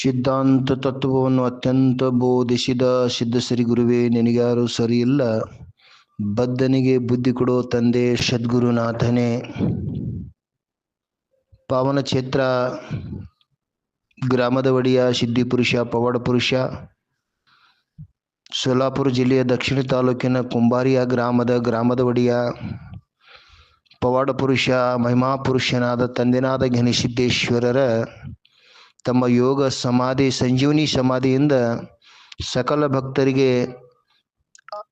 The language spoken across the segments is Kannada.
ಸಿದ್ಧಾಂತ ತತ್ವವನ್ನು ಅತ್ಯಂತ ಬೋಧಿಸಿದ ಸಿದ್ಧ ಶ್ರೀ ಗುರುವೇ, ನಿನಗ್ಯಾರು ಸರಿಯಿಲ್ಲ? ಬದ್ಧನಿಗೆ ಬುದ್ಧಿ ಕೊಡೋ ತಂದೆ ಸದ್ಗುರುನಾಥನೇ. ಪಾವನ ಕ್ಷೇತ್ರ, ಗ್ರಾಮದ ಒಡೆಯ, ಸಿದ್ಧಿ ಪುರುಷ, ಪವಾಡ ಪುರುಷ. ಸೋಲಾಪುರ ಜಿಲ್ಲೆಯ ದಕ್ಷಿಣ ತಾಲೂಕಿನ ಕುಂಬಾರಿಯ ಗ್ರಾಮದ ಗ್ರಾಮದ ಒಡೆಯ, ಪವಾಡ ಪುರುಷ, ಮಹಿಮಾ ಪುರುಷನಾದ ತಂದೆನಾದ ಘನಸಿದ್ದೇಶ್ವರರ ತಮ್ಮ ಯೋಗ ಸಮಾಧಿ, ಸಂಜೀವನಿ ಸಮಾಧಿಯಿಂದ ಸಕಲ ಭಕ್ತರಿಗೆ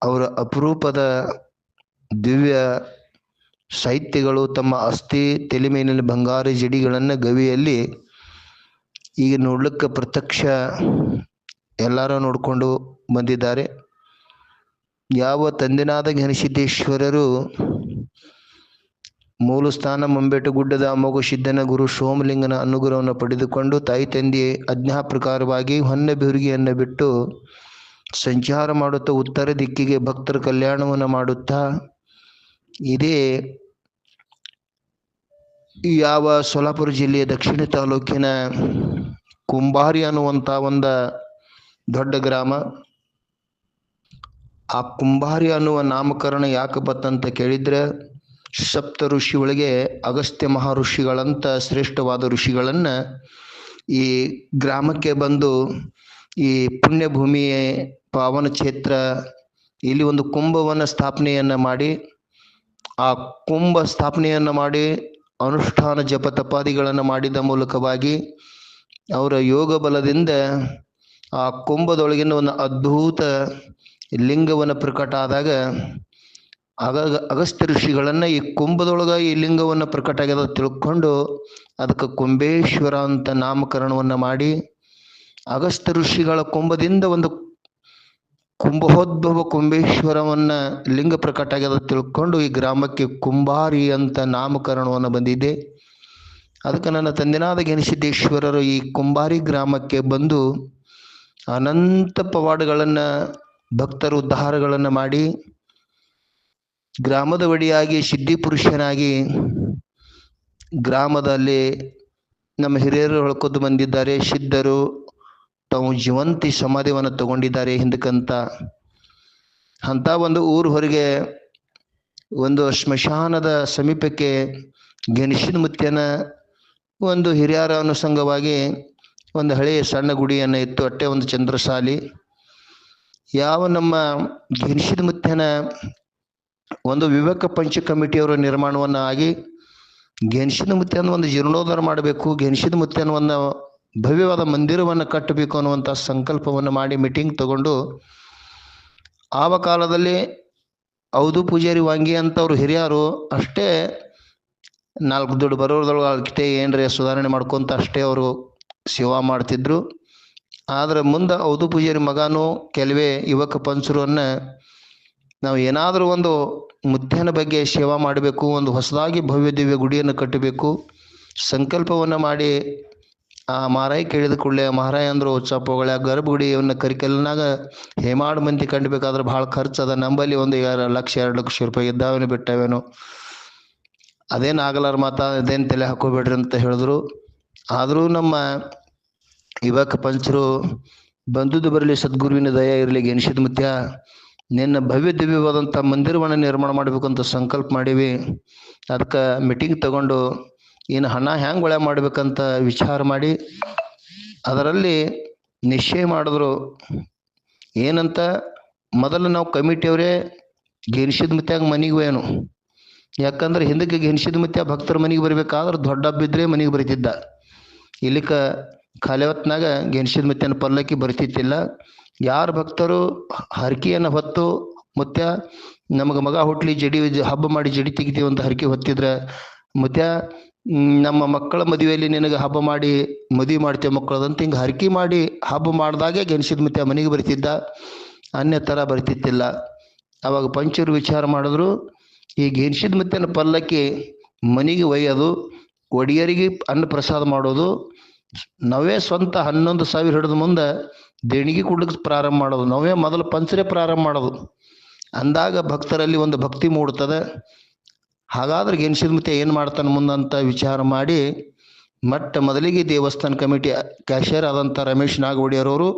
ಅವರ ಅಪರೂಪದ ದಿವ್ಯ ಸಾಹಿತ್ಯಗಳು, ತಮ್ಮ ಅಸ್ಥಿ ತಲೆ ಮೇಲಿನ ಬಂಗಾರ ಜಡಿಗಳನ್ನು ಗವಿಯಲ್ಲಿ ಈಗ ನೋಡ್ಲಿಕ್ಕೆ ಪ್ರತ್ಯಕ್ಷ ಎಲ್ಲರೂ ನೋಡಿಕೊಂಡು ಬಂದಿದ್ದಾರೆ. ಯಾವ ತಂದೆನಾದ ಘನಸಿದ್ದೇಶ್ವರರು ಮೂಲ ಸ್ಥಾನ ಮುಂಬೆಟ್ಟು ಗುಡ್ಡದ ಮಗು ಸಿದ್ಧನ ಗುರು ಸೋಮಲಿಂಗನ ಅನುಗ್ರಹವನ್ನು ಪಡೆದುಕೊಂಡು ತಾಯಿ ತಂದೆ ಅಜ್ಞಾ ಪ್ರಕಾರವಾಗಿ ಹೊನ್ನ ಬಿರುಗಿಯನ್ನು ಬಿಟ್ಟು ಸಂಚಾರ ಮಾಡುತ್ತಾ ಉತ್ತರ ದಿಕ್ಕಿಗೆ ಭಕ್ತರ ಕಲ್ಯಾಣವನ್ನು ಮಾಡುತ್ತಾ ಇದೇ ಯಾವ ಸೋಲಾಪುರ ಜಿಲ್ಲೆಯ ದಕ್ಷಿಣ ತಾಲೂಕಿನ ಕುಂಬಾರಿ ಅನ್ನುವಂಥ ಒಂದು ದೊಡ್ಡ ಗ್ರಾಮ. ಆ ಕುಂಬಾರಿ ಅನ್ನುವ ನಾಮಕರಣ ಯಾಕೆ ಬತ್ತಂತ ಕೇಳಿದ್ರೆ ಸಪ್ತ ಋಷಿ ಒಳಗೆ ಅಗಸ್ತ್ಯ ಮಹರ್ಷಿಗಳಂತ ಶ್ರೇಷ್ಠವಾದ ಋಷಿಗಳನ್ನು ಈ ಗ್ರಾಮಕ್ಕೆ ಬಂದು ಈ ಪುಣ್ಯಭೂಮಿಯ ಪಾವನ ಕ್ಷೇತ್ರ, ಇಲ್ಲಿ ಒಂದು ಕುಂಭವನ್ನು ಸ್ಥಾಪನೆಯನ್ನು ಮಾಡಿ, ಆ ಕುಂಭ ಸ್ಥಾಪನೆಯನ್ನು ಮಾಡಿ, ಅನುಷ್ಠಾನ ಜಪ ತಪಾದಿಗಳನ್ನು ಮಾಡಿದ ಮೂಲಕವಾಗಿ ಅವರ ಯೋಗ ಬಲದಿಂದ ಆ ಕುಂಭದೊಳಗಿನ ಒಂದು ಅದ್ಭುತ ಲಿಂಗವನ್ನು ಪ್ರಕಟ ಆದಾಗ ಆಗ ಅಗಸ್ತ್ಯ ಋಷಿಗಳನ್ನ ಈ ಕುಂಭದೊಳಗ ಈ ಲಿಂಗವನ್ನು ಪ್ರಕಟ ಆಗ್ಯದ ತಿಳ್ಕೊಂಡು ಅದಕ್ಕೆ ಕುಂಬೇಶ್ವರ ಅಂತ ನಾಮಕರಣವನ್ನು ಮಾಡಿ ಅಗಸ್ತ್ಯ ಋಷಿಗಳ ಕುಂಭದಿಂದ ಒಂದು ಕುಂಭೋದ್ಭವ ಕುಂಭೇಶ್ವರವನ್ನ ಲಿಂಗ ಪ್ರಕಟ ಆಗ್ಯದ ತಿಳ್ಕೊಂಡು ಈ ಗ್ರಾಮಕ್ಕೆ ಕುಂಬಾರಿ ಅಂತ ನಾಮಕರಣವನ್ನು ಬಂದಿದೆ. ಅದಕ್ಕೆ ನನ್ನ ತಂದೆನಾದ ಗಣಸಿದ್ದೇಶ್ವರರು ಈ ಕುಂಬಾರಿ ಗ್ರಾಮಕ್ಕೆ ಬಂದು ಅನಂತ ಪವಾಡಗಳನ್ನು ಭಕ್ತರು ಉದ್ಧಾರಗಳನ್ನು ಮಾಡಿ ಗ್ರಾಮದ ಒಡಿಯಾಗಿ ಸಿದ್ಧಿ ಪುರುಷನಾಗಿ ಗ್ರಾಮದಲ್ಲಿ ನಮ್ಮ ಹಿರಿಯರು ಹೊಳ್ಕೊದ್ದು ಬಂದಿದ್ದಾರೆ ಸಿದ್ಧರು ತಾವು ಜೀವಂತಿ ಸಮಾಧಿವನ್ನು ತಗೊಂಡಿದ್ದಾರೆ ಹಿಂದಕ್ಕಂತ ಅಂತ ಒಂದು ಊರು ಹೊರಗೆ ಒಂದು ಸ್ಮಶಾನದ ಸಮೀಪಕ್ಕೆ ಗಣೇಶನ ಮುತ್ಯನ ಒಂದು ಹಿರಿಯರ ಅನುಸಂಗವಾಗಿ ಒಂದು ಹಳೆಯ ಸಣ್ಣ ಗುಡಿಯನ್ನು ಇತ್ತು, ಅಟ್ಟೆ ಒಂದು ಚಂದ್ರಶಾಲಿ ಯಾವ ನಮ್ಮ ಗಣೇಶನ ಮುತ್ಯನ ಒಂದು ವಿವೇಕ ಪಂಚ ಕಮಿಟಿಯವರ ನಿರ್ಮಾಣವನ್ನು ಆಗಿ ಗೆಣಸಿನ ಮುತ್ಯನ ಒಂದು ಜೀರ್ಣೋದ್ಧಾರ ಮಾಡಬೇಕು, ಗೆಣಸಿನ ಮುತ್ಯನ ಒಂದು ಭವ್ಯವಾದ ಮಂದಿರವನ್ನು ಕಟ್ಟಬೇಕು ಅನ್ನುವಂಥ ಸಂಕಲ್ಪವನ್ನು ಮಾಡಿ ಮೀಟಿಂಗ್ ತಗೊಂಡು ಆವ ಕಾಲದಲ್ಲಿ ಹೌದು ಪೂಜಾರಿ ವಾಂಗಿ ಅಂತವ್ರು ಹಿರಿಯರು ಅಷ್ಟೇ ನಾಲ್ಕು ದುಡ್ಡು ಬರೋದ್ರೊಳಗೆ ಅಷ್ಟೇ ಏನ್ರಿ ಸುಧಾರಣೆ ಮಾಡ್ಕೊಂತ ಅಷ್ಟೇ ಅವರು ಸೇವಾ ಮಾಡ್ತಿದ್ರು. ಆದ್ರೆ ಮುಂದೆ ಹೌದು ಪೂಜಾರಿ ಮಗನೂ ಕೆಲವೇ ಯುವಕ ಪಂಚರನ್ನ ನಾವು ಏನಾದರೂ ಒಂದು ಮುದ್ದೆನ ಬಗ್ಗೆ ಸೇವಾ ಮಾಡಬೇಕು, ಒಂದು ಹೊಸದಾಗಿ ಭವ್ಯ ದಿವ್ಯ ಗುಡಿಯನ್ನು ಕಟ್ಟಬೇಕು, ಸಂಕಲ್ಪವನ್ನು ಮಾಡಿ, ಆ ಮಾರಾಯ ಕೇಳಿದ ಕೂಡಲೇ, ಮಹಾರಾಯ ಅಂದ್ರು ಉತ್ಸವಗಳ ಗರ್ಭಗುಡಿಯನ್ನು ಕರಿಕಲ್ನಾಗ ಹೇಮಾಡು ಮಂದಿ ಕಂಡ್ಬೇಕಾದ್ರೆ ಭಾಳ ಖರ್ಚು ಅದ ನಂಬಲ್ಲಿ ಒಂದು ಎರಡು ಲಕ್ಷ ಎರಡು ಲಕ್ಷ ರೂಪಾಯಿ ಇದ್ದಾವೇನು ಬಿಟ್ಟವೇನು. ಅದೇನು ಆಗಲಾರ ಮಾತ ಅದೇನು ತಲೆ ಹಾಕೋಬೇಡ್ರಿ ಅಂತ ಹೇಳಿದ್ರು. ಆದರೂ ನಮ್ಮ ಯುವಕ ಪಂಚರು, ಬಂದದ್ದು ಬರಲಿ, ಸದ್ಗುರುವಿನ ದಯ ಇರಲಿ ಗೆನಿಸಿದ ಮುತ್ಯ ನಿನ್ನ ಭವ್ಯ ದಿವ್ಯವಾದಂಥ ಮಂದಿರವನ್ನು ನಿರ್ಮಾಣ ಮಾಡಬೇಕು ಅಂತ ಸಂಕಲ್ಪ ಮಾಡೀವಿ. ಅದಕ್ಕೆ ಮೀಟಿಂಗ್ ತಗೊಂಡು ಏನು ಹಣ ಹ್ಯಾಂಗೆ ಒಳ್ಳೆ ಮಾಡ್ಬೇಕಂತ ವಿಚಾರ ಮಾಡಿ ಅದರಲ್ಲಿ ನಿಶ್ಚಯ ಮಾಡಿದ್ರು. ಏನಂತ ಮೊದಲು ನಾವು ಕಮಿಟಿಯವರೇ ಗೆನಿಸಿದ ಮಿತ್ಯಾಗ ಮನೆಗೆ ಏನು ಯಾಕಂದ್ರೆ ಹಿಂದಕ್ಕೆ ಗೆನಿಸಿದ ಮಿತ್ಯ ಭಕ್ತರ ಮನೆಗೆ ಬರಬೇಕಾದ್ರೆ ದೊಡ್ಡ ಹಬ್ಬ ಇದ್ರೆ ಮನೆಗೆ ಬರ್ತಿದ್ದ. ಇಲ್ಲಿಕ ಖಾಲಿ ಹೊತ್ನಾಗ ಗೆನಿಸಿದ ಮುತ್ಯನ ಪಲ್ಲಕ್ಕಿ ಬರ್ತಿತ್ತಿಲ್ಲ. ಯಾರು ಭಕ್ತರು ಹರಕೆಯನ್ನು ಹೊತ್ತು ಮುತ್ಯ ನಮಗೆ ಮಗ ಹುಟ್ಲಿ ಜಡಿ ಹಬ್ಬ ಮಾಡಿ ಜಡಿ ತೆಗಿತೀವಿ ಅಂತ ಹರಕೆ ಹೊತ್ತಿದ್ರೆ ಮುತ್ಯ, ನಮ್ಮ ಮಕ್ಕಳ ಮದುವೆಯಲ್ಲಿ ನಿನಗೆ ಹಬ್ಬ ಮಾಡಿ ಮದುವೆ ಮಾಡ್ತೇವೆ ಮಕ್ಕಳದಂತ ಹಿಂಗೆ ಹರಕೆ ಮಾಡಿ ಹಬ್ಬ ಮಾಡಿದಾಗೆ ಗೆಣಸಿದ ಮತ್ತೆ ಮನೆಗೆ ಬರ್ತಿದ್ದ. ಅನ್ಯ ಥರ ಬರ್ತಿತ್ತಿಲ್ಲ. ಅವಾಗ ಪಂಚರು ವಿಚಾರ ಮಾಡಿದ್ರು, ಈ ಗೆಣಸಿದ ಮುತ್ಯನ ಪಲ್ಲಕ್ಕಿ ಮನೆಗೆ ಒಯ್ಯೋದು, ಒಡಿಯರಿಗೆ ಅನ್ನ ಪ್ರಸಾದ ಮಾಡೋದು, ನಾವೇ ಸ್ವಂತ ಹನ್ನೊಂದು ಸಾವಿರ ಹಿಡಿದ ಮುಂದೆ ದೇಣಿಗೆ ಕೊಡ್ಲಿಕ್ಕೆ ಪ್ರಾರಂಭ ಮಾಡೋದು. ನಾವೇ ಮೊದಲು ಪಂಚರೇ ಪ್ರಾರಂಭ ಮಾಡೋದು. ಅಂದಾಗ ಭಕ್ತರಲ್ಲಿ ಒಂದು ಭಕ್ತಿ ಮೂಡ್ತದೆ ಹಾಗಾದ್ರೆ ಗೆನ್ಸಿದ ಮತ್ತೆ ಏನು ಮಾಡ್ತಾನೆ ಮುಂದಂತ ವಿಚಾರ ಮಾಡಿ ಮೊಟ್ಟ ಮೊದಲಿಗೆ ದೇವಸ್ಥಾನ ಕಮಿಟಿ ಕ್ಯಾಶಿಯರ್ ಆದಂಥ ರಮೇಶ್ ನಾಗವಡಿಯರವರು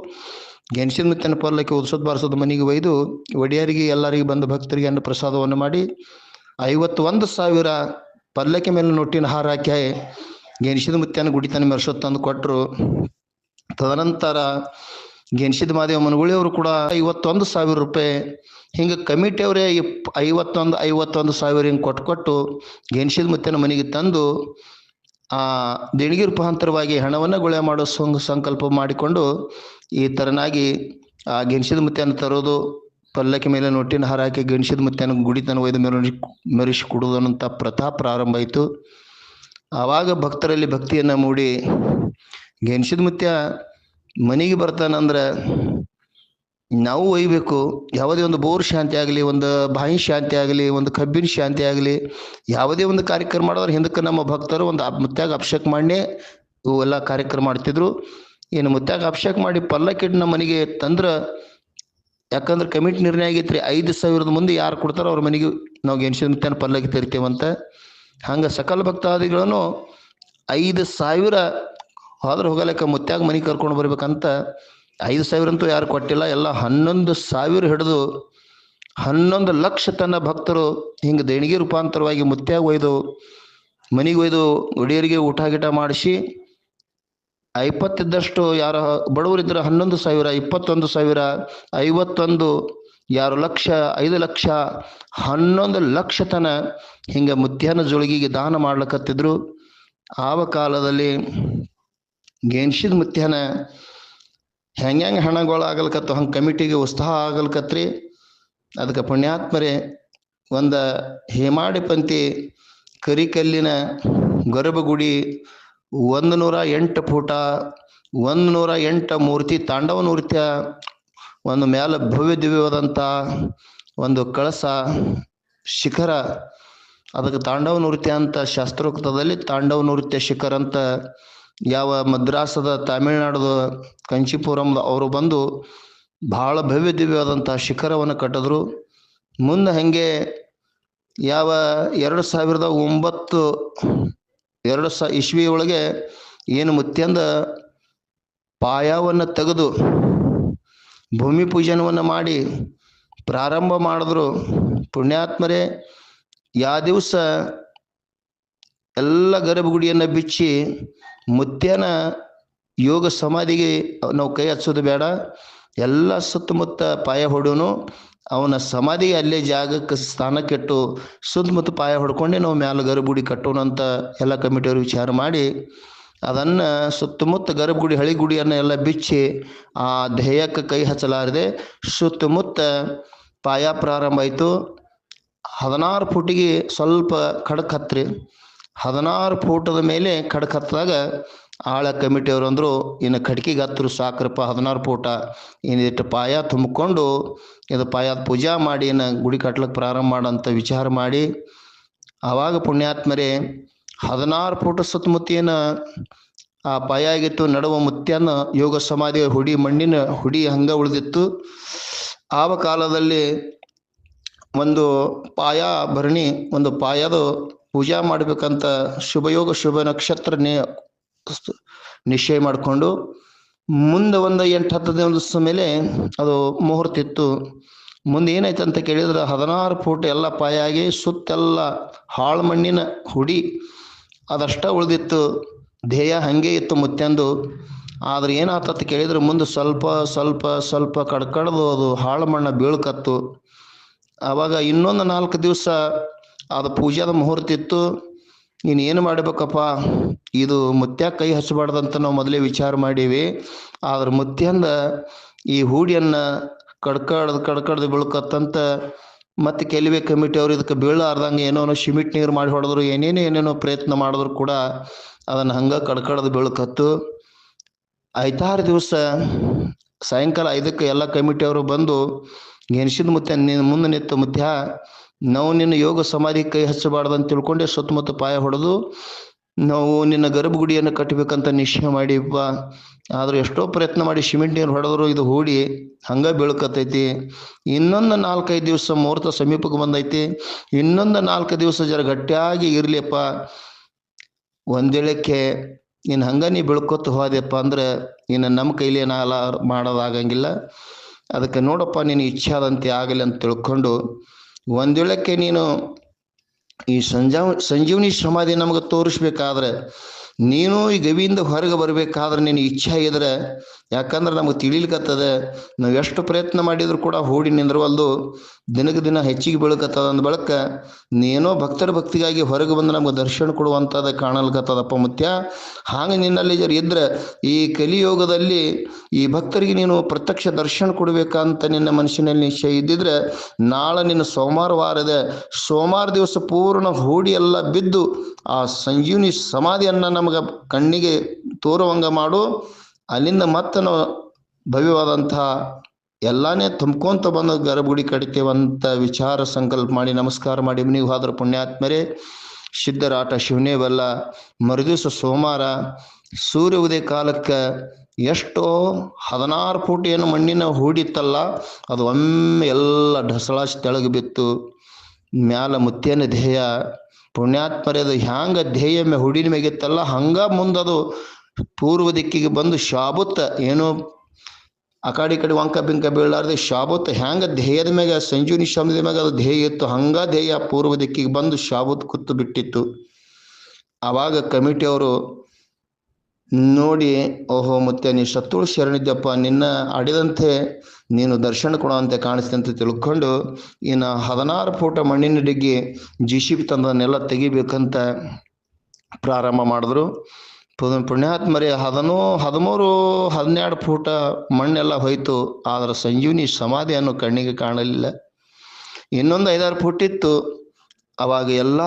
ಗೆಣಸಿನ ಮುತ್ತನ ಪಲ್ಲಕ್ಕೆ ಉತ್ಸದ ಬಾರಿಸೋದು ಮನೆಗೆ ಒಯ್ದು ಒಡೆಯರಿಗೆ ಎಲ್ಲರಿಗೆ ಬಂದ ಭಕ್ತರಿಗೆ ಅನ್ನ ಪ್ರಸಾದವನ್ನು ಮಾಡಿ ಐವತ್ತೊಂದು ಸಾವಿರ ಪಲ್ಲಕ್ಕಿ ಮೇಲೆ ನೊಟ್ಟಿನ ಹಾರ ಹಾಕಿ ಗೆಣಸಿದ ಮುತ್ತನ ಗುಡಿತನ ಮೆರೆಸೋದು ತಂದು ಕೊಟ್ಟರು ತದನಂತರ ಗೆಣಸಿದ ಮಾದೇವ ಮನಗುಳಿ ಅವರು ಕೂಡ ಐವತ್ತೊಂದು ಸಾವಿರ ರೂಪಾಯಿ. ಹಿಂಗೆ ಕಮಿಟಿಯವರೇ ಇಪ್ ಐವತ್ತೊಂದು ಐವತ್ತೊಂದು ಸಾವಿರ ಹಿಂಗೆ ಕೊಟ್ಟು ಕೊಟ್ಟು ಗೆಣಸಿದ ಮುತ್ತನ ಮನೆಗೆ ತಂದು ಆ ದೇಣಿಗೆ ರೂಪಾಂತರವಾಗಿ ಹಣವನ್ನು ಗುಳೆ ಮಾಡೋ ಸಂಘ ಸಂಕಲ್ಪ ಮಾಡಿಕೊಂಡು ಈ ಥರನಾಗಿ ಆ ಗೆಣಸಿದ ಮುತ್ತೆಯನ್ನು ತರೋದು ಪಲ್ಲಕ್ಕಿ ಮೇಲೆ ನೊಟ್ಟಿನ ಹಾರ ಹಾಕಿ ಗೆಣಸಿದ ಗುಡಿ ಗುಡಿತನ ಒಯ್ದು ಮೆರೆಸಿ ಕೊಡುವುದು ಅನ್ನೋಂಥ ಪ್ರಥಾ ಪ್ರಾರಂಭ ಆಯಿತು. ಆವಾಗ ಭಕ್ತರಲ್ಲಿ ಭಕ್ತಿಯನ್ನು ಮೂಡಿ ಗೆಣಸಿದ ಮುತ್ಯ ಮನೆಗೆ ಬರ್ತಾನಂದ್ರೆ ನಾವು ಒಯ್ಬೇಕು. ಯಾವುದೇ ಒಂದು ಬೋರ್ ಶಾಂತಿ ಆಗಲಿ, ಒಂದು ಬಾಯಿ ಶಾಂತಿ ಆಗಲಿ, ಒಂದು ಕಬ್ಬಿನ ಶಾಂತಿ ಆಗಲಿ, ಯಾವುದೇ ಒಂದು ಕಾರ್ಯಕ್ರಮ ಮಾಡಿದ್ರೆ ಹಿಂದಕ್ಕೆ ನಮ್ಮ ಭಕ್ತರು ಒಂದು ಮುತ್ಯಾಗ ಅಭಿಷೇಕ ಮಾಡಿ ಎಲ್ಲ ಕಾರ್ಯಕ್ರಮ ಮಾಡ್ತಿದ್ರು. ಏನು ಮುತ್ಯಾಗ ಅಭಿಷೇಕ ಮಾಡಿ ಪಲ್ಲಕ್ಕಿಟ್ಟು ನಮ್ಮ ಮನೆಗೆ ತಂದ್ರೆ, ಯಾಕಂದ್ರೆ ಕಮಿಟಿ ನಿರ್ಣಯ ಆಗೈತ್ರಿ, ಐದು ಸಾವಿರದ ಮುಂದೆ ಯಾರು ಕೊಡ್ತಾರೋ ಅವ್ರ ಮನೆಗೆ ನಾವು ಗೆಣಸಿದ ಮುತ್ಯಾನ ಪಲ್ಲಕ್ಕಿ ತರಿತೇವಂತ. ಹಂಗೆ ಸಕಲ ಭಕ್ತಾದಿಗಳನ್ನು ಐದು ಸಾವಿರ ಹೋದ್ರೆ ಹೋಗಲಿಕ್ಕೆ ಮುತ್ಯಾಗ ಮನೆಗೆ ಕರ್ಕೊಂಡು ಬರ್ಬೇಕಂತ ಐದು ಸಾವಿರ ಅಂತೂ ಯಾರು ಕೊಟ್ಟಿಲ್ಲ, ಎಲ್ಲ ಹನ್ನೊಂದು ಸಾವಿರ ಹಿಡಿದು ಹನ್ನೊಂದು ಲಕ್ಷ ತನ್ನ ಭಕ್ತರು ಹಿಂಗೆ ದೇಣಿಗೆ ರೂಪಾಂತರವಾಗಿ ಮುತ್ಯಾಗ ಒಯ್ದು ಮನೆಗೆ ಒಯ್ದು ಹುಡಿಯರಿಗೆ ಊಟ ಗೀಟ ಮಾಡಿಸಿ ಇಪ್ಪತ್ತಿದ್ದಷ್ಟು ಯಾರ ಬಡವರಿದ್ರೆ ಹನ್ನೊಂದು ಸಾವಿರ, ಇಪ್ಪತ್ತೊಂದು ಸಾವಿರ, ಐವತ್ತೊಂದು ಯಾರು ಲಕ್ಷ, ಐದು ಲಕ್ಷ, ಹನ್ನೊಂದು ಲಕ್ಷ ತನ ಹಿಂಗೆ ಮುತ್ಯಾನ ಜೋಳಿಗೆಗೆ ದಾನ ಮಾಡ್ಲಕತ್ತಿದ್ರು. ಆವ ಕಾಲದಲ್ಲಿ ಗೆಣಸಿದ ಮಧ್ಯಾಹ್ನ ಹೆಂಗೆ ಹೆಂಗೆ ಹಣಗಳು ಆಗಲ್ಕತ್ತು ಹಂಗೆ ಕಮಿಟಿಗೆ ಉತ್ಸಾಹ ಆಗಲ್ಕತ್ರಿ? ಅದಕ್ಕೆ ಪುಣ್ಯಾತ್ಮರೇ, ಒಂದು ಹೇಮಾಡಿ ಪಂಥಿ ಕರಿಕಲ್ಲಿನ ಗರ್ಭಗುಡಿ ಒಂದು ನೂರ ಎಂಟು ಫೂಟ ಒಂದು ನೂರ ಎಂಟು ಮೂರ್ತಿ ತಾಂಡವ ನೃತ್ಯ, ಒಂದು ಮ್ಯಾಲ ಭವ್ಯ ದಿವ್ಯವಾದಂಥ ಒಂದು ಕಳಸ ಶಿಖರ, ಅದಕ್ಕೆ ತಾಂಡವ ನೃತ್ಯ ಅಂತ ಶಾಸ್ತ್ರೋಕ್ತದಲ್ಲಿ ತಾಂಡವ ನೃತ್ಯ ಶಿಖರ ಅಂತ ಯಾವ ಮದ್ರಾಸದ ತಮಿಳ್ನಾಡದ ಕಂಚಿಪುರಂದ ಅವರು ಬಂದು ಬಹಳ ಭವ್ಯ ದಿವ್ಯವಾದಂಥ ಶಿಖರವನ್ನು ಕಟ್ಟಿದ್ರು. ಮುಂದೆ ಹಂಗೆ ಯಾವ ಎರಡು ಸಾವಿರದ ಒಂಬತ್ತು, ಎರಡು ಸ ಇಸ್ವಿ ಒಳಗೆ ಏನು ಮುತ್ಯಂದ ಪಾಯವನ್ನು ತೆಗೆದು ಭೂಮಿ ಪೂಜನವನ್ನು ಮಾಡಿ ಪ್ರಾರಂಭ ಮಾಡಿದ್ರು. ಪುಣ್ಯಾತ್ಮರೇ ಯಾವ ದಿವಸ ಎಲ್ಲ ಗರ್ಭಗುಡಿಯನ್ನು ಬಿಚ್ಚಿ ಮುತ್ಯನ ಯೋಗ ಸಮಾಧಿಗೆ ನಾವು ಕೈ ಹಚ್ಚೋದು ಬೇಡ. ಎಲ್ಲ ಸುತ್ತಮುತ್ತ ಪಾಯ ಹೊಡೋನು ಅವನ ಸಮಾಧಿಗೆ ಅಲ್ಲೇ ಜಾಗಕ್ಕೆ ಸ್ಥಾನಕ್ಕೆಟ್ಟು ಸುತ್ತಮುತ್ತ ಪಾಯ ಹೊಡ್ಕೊಂಡೆ ನಾವು ಮ್ಯಾಲ ಗರ್ಭಗುಡಿ ಕಟ್ಟೋಣ ಅಂತ ಎಲ್ಲ ಕಮಿಟಿಯವರು ವಿಚಾರ ಮಾಡಿ, ಅದನ್ನು ಸುತ್ತಮುತ್ತ ಗರ್ಭಗುಡಿ ಹಳಿ ಗುಡಿಯನ್ನು ಎಲ್ಲ ಬಿಚ್ಚಿ ಆ ಧ್ಯೇಯಕ್ಕೆ ಕೈ ಹಚ್ಚಲಾರದೆ ಸುತ್ತಮುತ್ತ ಪಾಯ ಪ್ರಾರಂಭ ಆಯಿತು. ಹದಿನಾರು ಫುಟಿಗೆ ಸ್ವಲ್ಪ ಖಡಕ್ ಹತ್ರಿ. ಹದಿನಾರು ಫೂಟದ ಮೇಲೆ ಖಡಕ್ ಹತ್ತದಾಗ ಆಳ ಕಮಿಟಿಯವರು ಅಂದರು, ಇನ್ನು ಖಡ್ಕಿಗೆ ಹತ್ತರು ಸಾಕ್ರಪ್ಪ, ಹದಿನಾರು ಫೂಟ ಇನ್ನಿಟ್ಟು ಪಾಯ ತುಂಬಿಕೊಂಡು ಇದು ಪಾಯದ ಪೂಜಾ ಮಾಡಿ, ಇನ್ನು ಗುಡಿ ಕಟ್ಲಕ್ಕೆ ಪ್ರಾರಂಭ ಮಾಡೋಂಥ ವಿಚಾರ ಮಾಡಿ, ಆವಾಗ ಪುಣ್ಯಾತ್ಮರೇ ಹದಿನಾರು ಫೂಟ ಸುತ್ತಮುತ್ತ ಏನು ಆ ಪಾಯ ಆಗಿತ್ತು, ನಡುವ ಮುತ್ಯನ ಯೋಗ ಸಮಾಧಿ ಹುಡಿ ಮಣ್ಣಿನ ಹುಡಿ ಹಂಗ ಉಳಿದಿತ್ತು. ಆವ ಕಾಲದಲ್ಲಿ ಒಂದು ಪಾಯ ಭರಣಿ, ಒಂದು ಪಾಯದ ಪೂಜಾ ಮಾಡಬೇಕಂತ ಶುಭಯೋಗ, ಶುಭ ನಕ್ಷತ್ರ ನಿಶ್ಚಯ ಮಾಡಿಕೊಂಡು ಮುಂದೆ ಒಂದು ಎಂಟು, ಹತ್ತು ದಿವಸ ಮೇಲೆ ಅದು ಮುಹೂರ್ತ ಇತ್ತು. ಮುಂದೆ ಏನಾಯ್ತು ಅಂತ ಕೇಳಿದ್ರೆ ಹದಿನಾರು ಫೂಟ್ ಎಲ್ಲ ಪಾಯಾಗಿ ಸುತ್ತೆಲ್ಲ ಹಾಳು ಮಣ್ಣಿನ ಹುಡಿ ಅದಷ್ಟ ಉಳಿದಿತ್ತು. ಧ್ಯೇಯ ಹಂಗೆ ಇತ್ತು ಮುತ್ತೆಂದು. ಆದ್ರೆ ಏನಾತತ್ ಕೇಳಿದ್ರೆ ಮುಂದೆ ಸ್ವಲ್ಪ ಸ್ವಲ್ಪ ಸ್ವಲ್ಪ ಕಡ್ಕಡ್ದು ಅದು ಹಾಳು ಮಣ್ಣ ಬೀಳ್ಕತ್ತು. ಆವಾಗ ಇನ್ನೊಂದು ನಾಲ್ಕು ದಿವಸ ಅದು ಪೂಜಾದ ಮುಹೂರ್ತ ಇತ್ತು. ನೀನು ಏನು ಮಾಡಬೇಕಪ್ಪ? ಇದು ಮುತ್ಯ ಕೈ ಹಚ್ಚಬಾರ್ದಂತ ನಾವು ಮೊದಲೇ ವಿಚಾರ ಮಾಡೀವಿ. ಆದ್ರೆ ಮುತ್ಯಂದ ಈ ಹೂಡಿಯನ್ನು ಕಡ್ಕಡ್ದು ಕಡ್ಕಡ್ದು ಬೀಳ್ಕತ್ತಂತ ಮತ್ತೆ ಕೆಲವೇ ಕಮಿಟಿ ಅವ್ರು ಇದಕ್ಕೆ ಬೀಳಾರ್ದಂಗೆ ಏನೋ ಶಿಮಿಟ್ ನೀರು ಮಾಡಿ ಹೊಡೆದ್ರು, ಏನೇನೋ ಏನೇನೋ ಪ್ರಯತ್ನ ಮಾಡಿದ್ರು ಕೂಡ ಅದನ್ನು ಹಂಗೆ ಕಡ್ಕಡ್ದು ಬೀಳ್ಕತ್ತು. ಐದಾರು ದಿವಸ ಸಾಯಂಕಾಲ ಐದಕ್ಕೆ ಎಲ್ಲ ಕಮಿಟಿಯವರು ಬಂದು ಗೆಣಸಿದ ಮುತ್ಯ ಮುಂದೆ ನಿಂತ ಮುತ್ಯ ನಾವು ನಿನ್ನ ಯೋಗ ಸಮಾಧಿ ಕೈ ಹಚ್ಚಬಾರ್ದು ಅಂತ ತಿಳ್ಕೊಂಡೆ ಸುತ್ತಮುತ್ತ ಪಾಯ ಹೊಡೆದು, ನಾವು ನಿನ್ನ ಗರ್ಭಗುಡಿಯನ್ನು ಕಟ್ಟಬೇಕಂತ ನಿಶ್ಚಯ ಮಾಡಿಪ್ಪ ಆದ್ರೆ ಎಷ್ಟೋ ಪ್ರಯತ್ನ ಮಾಡಿ ಸಿಮೆಂಟ್ ನೀರು ಹೊಡೆದ್ರು ಇದು ಹೂಡಿ, ಹಂಗ ಬೀಳ್ಕತೈತಿ ಇನ್ನೊಂದು ನಾಲ್ಕೈದು ದಿವಸ ಮುಹೂರ್ತ ಸಮೀಪಕ್ಕೆ ಬಂದೈತಿ. ಇನ್ನೊಂದು ನಾಲ್ಕು ದಿವಸ ಜರ ಗಟ್ಟಿಯಾಗಿ ಇರ್ಲಿಪ್ಪ ಒಂದೇಳಕ್ಕೆ ಇನ್ನು ಹಂಗ ನೀ ಬೆಳ್ಕೊತ ಹೋದೆಪ್ಪ ಅಂದ್ರೆ ಇನ್ನು ನಮ್ಮ ಕೈಲಿ ಏನಾಗಲ್ಲ ಮಾಡೋದಾಗಂಗಿಲ್ಲ. ಅದಕ್ಕೆ ನೋಡಪ್ಪ ನೀನು ಇಚ್ಛಾದಂತೆ ಆಗಲಿ ಅಂತ ತಿಳ್ಕೊಂಡು ಒಂದ್ ವೇಳೆಕ್ಕೆ ನೀನು ಈ ಸಂಜಾವ್, ಸಂಜೀವನಿ ಸಮಾಧಿ ನಮಗೆ ತೋರಿಸ್ಬೇಕಾದ್ರೆ, ನೀನು ಈ ಗವಿಯಿಂದ ಹೊರಗೆ ಬರಬೇಕಾದ್ರೆ ನಿನ್ನ ಇಚ್ಛೆ ಇದ್ರೆ ಯಾಕಂದ್ರೆ ನಮಗೆ ತಿಳಿಲಿಕತ್ತದ ನಾವು ಎಷ್ಟು ಪ್ರಯತ್ನ ಮಾಡಿದ್ರು ಕೂಡ ಹೂಡಿ ನಿಂದ್ರವಲ್ದು ದಿನಕ್ಕೆ ದಿನ ಹೆಚ್ಚಿಗೆ ಬೀಳಕತ್ತದ ಅಂದ ಬಳಕ ನೀನೋ ಭಕ್ತರ ಭಕ್ತಿಗಾಗಿ ಹೊರಗೆ ಬಂದು ನಮ್ಗೆ ದರ್ಶನ ಕೊಡುವಂಥದ್ದು ಕಾಣಲ್ಕತ್ತದಪ್ಪ ಮುತ್ಯ. ಹಾಗೆ ನಿನ್ನಲ್ಲಿ ಜರ ಇದ್ರೆ ಈ ಕಲಿಯೋಗದಲ್ಲಿ ಈ ಭಕ್ತರಿಗೆ ನೀನು ಪ್ರತ್ಯಕ್ಷ ದರ್ಶನ ಕೊಡಬೇಕಂತ ನಿನ್ನ ಮನಸ್ಸಿನಲ್ಲಿ ನಿಶ್ಚಯ ಇದ್ದಿದ್ರೆ, ನಾಳೆ ನಿನ್ನ ಸೋಮವಾರ ವಾರದ ಸೋಮವಾರ ದಿವಸ ಪೂರ್ಣ ಹೂಡಿ ಎಲ್ಲ ಬಿದ್ದು ಆ ಸಂಜೀವನಿ ಸಮಾಧಿಯನ್ನ ನಮಗೆ ಕಣ್ಣಿಗೆ ತೋರುವಂಗ ಮಾಡು. ಅಲ್ಲಿಂದ ಮತ್ತೆ ನಾವು ಭವ್ಯವಾದಂತಹ ಎಲ್ಲಾನೇ ತುಂಬ್ಕೊಂತ ಬಂದ ಗರ್ಭಗುಡಿ ಕಡಿತೇವಂತ ವಿಚಾರ ಸಂಕಲ್ಪ ಮಾಡಿ ನಮಸ್ಕಾರ ಮಾಡಿ ನೀವು ಹೋದ್ರ ಪುಣ್ಯಾತ್ಮರೇ, ಸಿದ್ಧರಾಟ ಶಿವನೇ ಬಲ್ಲ, ಮರುದಿವಸ ಸೋಮವಾರ, ಸೂರ್ಯ ಉದಯ ಕಾಲಕ್ಕೆ ಎಷ್ಟೋ ಹದಿನಾರು ಫೂಟ್ ಏನು ಮಣ್ಣಿನ ಹೂಡಿತ್ತಲ್ಲ, ಅದು ಒಮ್ಮೆ ಎಲ್ಲ ಢಸಳಾಶ್ ತೆಳಗೆ ಬಿತ್ತು. ಮ್ಯಾಲ ಮುತ್ತೇನ ಧ್ಯೇಯ ಪುಣ್ಯಾತ್ಮರದು ಹ್ಯಾಂಗ ಧ್ಯೇಯ ಮೇ ಹುಡಿನ ಮೇಗಿತ್ತಲ್ಲ ಹಂಗ ಮುಂದದು ಪೂರ್ವ ದಿಕ್ಕಿಗೆ ಬಂದು ಶಾಬುತ್ತ ಏನು ಆ ಕಡೆ ಈ ಕಡೆ ವಂಕ ಬಿಂಕ ಬೀಳಲಾರ್ದೆ ಶಾಬುತ್ ಹ್ಯಾಂಗ ಧ್ಯೇಯದ ಮ್ಯಾಗ, ಸಂಜೀವನಿ ಶಬ್ದದ ಮ್ಯಾಗ ಅದು ಧ್ಯೇಯ ಇತ್ತು. ಹಂಗ ಧ್ಯೇಯ ಪೂರ್ವ ದಿಕ್ಕಿಗೆ ಬಂದು ಶಾಬುತ್ ಕುತ್ತು ಬಿಟ್ಟಿತ್ತು. ಆವಾಗ ಕಮಿಟಿಯವರು ನೋಡಿ, ಓಹೋ ಮತ್ತೆ ನೀ ಶತ್ರುಳು ಶರಣಿದ್ದಪ್ಪ ನಿನ್ನ ಅಡಿದಂತೆ ನೀನು ದರ್ಶನ ಕೊಡುವಂತೆ ಕಾಣಿಸ್ತೆ ಅಂತ ತಿಳ್ಕೊಂಡು ಇನ್ನು ಹದಿನಾರು ಫೂಟ ಮಣ್ಣಿನ ಡಿಗ್ಗಿ ಜಿ ಸಿ ಬಿ ತಂದನ್ನೆಲ್ಲ ತೆಗಿಬೇಕಂತ ಪ್ರಾರಂಭ ಮಾಡಿದ್ರು. ಪುಣ್ಯಾತ್ಮರೇ, ಹದನೂ, ಹದಿಮೂರು ಹನ್ನೆರಡು ಫೂಟ ಮಣ್ಣೆಲ್ಲ ಹೋಯ್ತು, ಆದ್ರೆ ಸಂಜೀವನಿ ಸಮಾಧಿಯನ್ನು ಕಣ್ಣಿಗೆ ಕಾಣಲಿಲ್ಲ. ಇನ್ನೊಂದು ಐದಾರು ಫೂಟ್ ಇತ್ತು, ಅವಾಗ ಎಲ್ಲ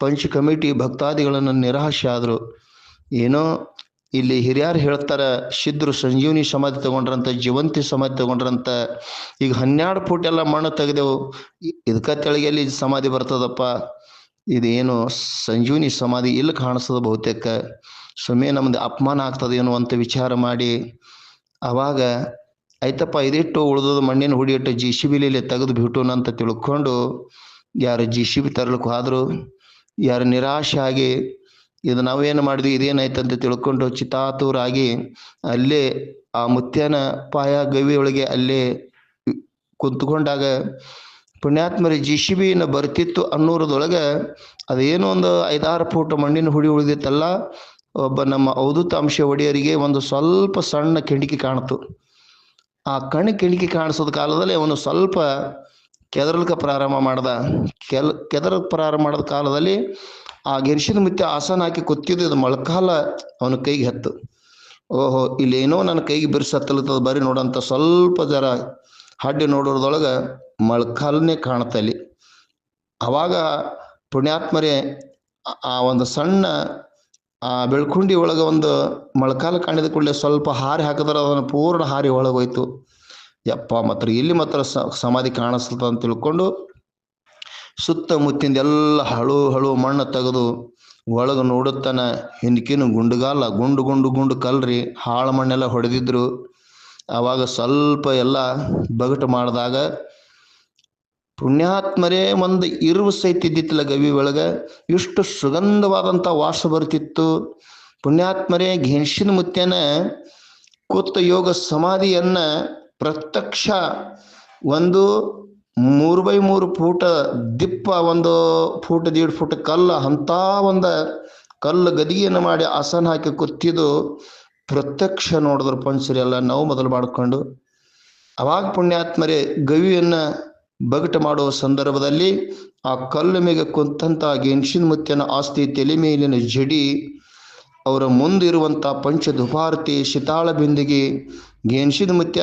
ಪಂಚ ಕಮಿಟಿ ಭಕ್ತಾದಿಗಳನ್ನು ನಿರಾಶೆ ಆದರು. ಏನೋ, ಇಲ್ಲಿ ಹಿರಿಯರು ಹೇಳ್ತಾರ ಸಿದ್ಧರು ಸಂಜೀವಿನಿ ಸಮಾಧಿ ತಗೊಂಡ್ರಂತ, ಜೀವಂತಿ ಸಮಾಧಿ ತಗೊಂಡ್ರಂತ, ಈಗ ಹನ್ನೆರಡು ಫೂಟ್ ಎಲ್ಲ ಮಣ್ಣು ತೆಗೆದೆವು, ಇದಕ್ಕ ತೆಳಗೆ ಎಲ್ಲಿ ಸಮಾಧಿ ಬರ್ತದಪ್ಪ? ಇದೇನು ಸಂಜೀವಿನಿ ಸಮಾಧಿ ಇಲ್ಲಿ ಕಾಣಿಸ್ತದ ಬಹುತೇಕ. ಸುಮ್ಮನೆ ನಮ್ದು ಅಪಮಾನ ಆಗ್ತದೇನೋ ಅಂತ ವಿಚಾರ ಮಾಡಿ ಅವಾಗ ಐತಪ್ಪ ಇದಿಟ್ಟು ಉಳಿದದ ಮಣ್ಣಿನ ಹುಡಿಯಿಟ್ಟು ಜಿ ಸಿ ಬಿಲಿ ತೆಗೆದು ಬಿಟ್ಟುನ ಅಂತ ತಿಳ್ಕೊಂಡು ಯಾರು ಜಿ ಸಿ ಬಿ ತರ್ಲಿಕ್ಕೆ ಹೋದ್ರು ಯಾರು ನಿರಾಶೆ ಆಗಿ, ಇದು ನಾವೇನು ಮಾಡಿದ್ವಿ ಇದೇನಾಯ್ತಂತ ತಿಳ್ಕೊಂಡು ಚಿತಾತೂರಾಗಿ ಅಲ್ಲೇ ಆ ಮುತ್ಯನ ಪಾಯ ಗವಿಯೊಳಗೆ ಅಲ್ಲೇ ಕುಂತ್ಕೊಂಡಾಗ ಪುಣ್ಯಾತ್ಮರಿ ಜಿ ಸಿ ಬಿನ ಬರ್ತಿತ್ತು ಅನ್ನೂರದೊಳಗೆ ಅದೇನೋ ಒಂದು ಐದಾರು ಫೂಟ್ ಮಣ್ಣಿನ ಹುಡಿ ಉಳಿದಿತ್ತಲ್ಲ ಒಬ್ಬ ನಮ್ಮ ಅವಧೂತ ಅಂಶ ಒಡೆಯರಿಗೆ ಒಂದು ಸ್ವಲ್ಪ ಸಣ್ಣ ಕೆಣಕಿ ಕಾಣ್ತು ಆ ಕಣ್ಣು ಕೆಣಕಿ ಕಾಣಿಸೋದ ಕಾಲದಲ್ಲಿ ಅವನು ಸ್ವಲ್ಪ ಕೆದರ್ಲಿಕ ಪ್ರಾರಂಭ ಮಾಡ್ದ. ಕೆಲ್, ಕೆದರ ಪ್ರಾರಂಭ ಮಾಡಿದ ಕಾಲದಲ್ಲಿ ಆ ಗೆರ್ಶಿನ ಮುತ್ತೆ ಆಸನ ಹಾಕಿ ಕೂತಿದ್ದು ಮೊಳಕಾಲ ಅವನ ಕೈಗೆ ಹತ್ತು. ಓಹೋ ಇಲ್ಲಿ ಏನೋ ನನ್ನ ಕೈಗೆ ಬಿರ್ಸತ್ತಲತ್ತದ ಬರಿ ನೋಡಂತ ಸ್ವಲ್ಪ ಜರ ಹಡ್ಡಿ ನೋಡೋದ್ರೊಳಗೆ ಮೊಳಕಾಲನೇ ಕಾಣ್ತಲ್ಲಿ ಅವಾಗ ಪುಣ್ಯಾತ್ಮರೇ ಆ ಒಂದು ಸಣ್ಣ ಆ ಬೆಳ್ಕುಂಡಿ ಒಳಗೆ ಒಂದು ಮೊಳಕಾಲ ಕಾಣಿದ ಕೂಡಲೇ ಸ್ವಲ್ಪ ಹಾರಿ ಹಾಕಿದ್ರೆ ಅದನ್ನು ಪೂರ್ಣ ಹಾರಿ ಒಳಗೋಯ್ತು. ಯಪ್ಪ ಮಾತ್ರ ಇಲ್ಲಿ ಮಾತ್ರ ಸಮಾಧಿ ಕಾಣಿಸ್ತದ ಅಂತ ತಿಳ್ಕೊಂಡು ಸುತ್ತಮುತ್ತಿಂದ ಎಲ್ಲ ಹಳು ಹಳು ಮಣ್ಣು ತೆಗೆದು ಒಳಗೆ ನೋಡುತ್ತಾನ. ಹಿಂದಕಿನ ಗುಂಡುಗಾಲ, ಗುಂಡು ಗುಂಡು ಗುಂಡು ಕಲ್ರಿ, ಹಾಳು ಮಣ್ಣೆಲ್ಲ ಹೊಡೆದಿದ್ರು. ಆವಾಗ ಸ್ವಲ್ಪ ಎಲ್ಲ ಬಗಟು ಮಾಡಿದಾಗ ಪುಣ್ಯಾತ್ಮರೇ ಒಂದು ಇರುವು ಸಹಿತ ಗವಿ ಒಳಗೆ. ಇಷ್ಟು ಸುಗಂಧವಾದಂಥ ವಾಸ ಬರ್ತಿತ್ತು. ಪುಣ್ಯಾತ್ಮರೇ ಘೆಣಸಿನ ಮುತ್ಯನ ಕೂತ ಯೋಗ ಸಮಾಧಿಯನ್ನ ಪ್ರತ್ಯಕ್ಷ ಒಂದು ಮೂರು ಬೈ ಮೂರು ಫೂಟ ದಿಪ್ಪ, ಒಂದು ಫೂಟ್, ದೀಡ್ ಫೂಟ್ ಕಲ್ಲ ಅಂತ ಒಂದು ಕಲ್ಲು ಗದಿಗೆಯನ್ನು ಮಾಡಿ ಆಸನ ಹಾಕಿ ಕೂತಿದ್ದು ಪ್ರತ್ಯಕ್ಷ ನೋಡಿದ್ರು ಪಂಚರಿ ಎಲ್ಲ ನಾವು ಮೊದಲು ಮಾಡಿಕೊಂಡು. ಅವಾಗ ಪುಣ್ಯಾತ್ಮರೇ ಗವಿಯನ್ನ ಬಗಟ ಮಾಡುವ ಸಂದರ್ಭದಲ್ಲಿ ಆ ಕಲ್ಲು ಮೇಲೆ ಕುಂತಂತ ಗೆಣಸಿನ ಮುತ್ಯನ ಆಸ್ತಿ ತಲೆ ಮೇಲಿನ ಜಡಿ, ಅವರ ಮುಂದಿರುವಂಥ ಪಂಚ ದುಪಾರ್ತಿ ಶಿತಾಳ ಬಿಂದಿಗೆ ಗೆಣಸಿನ ಮುತ್ಯ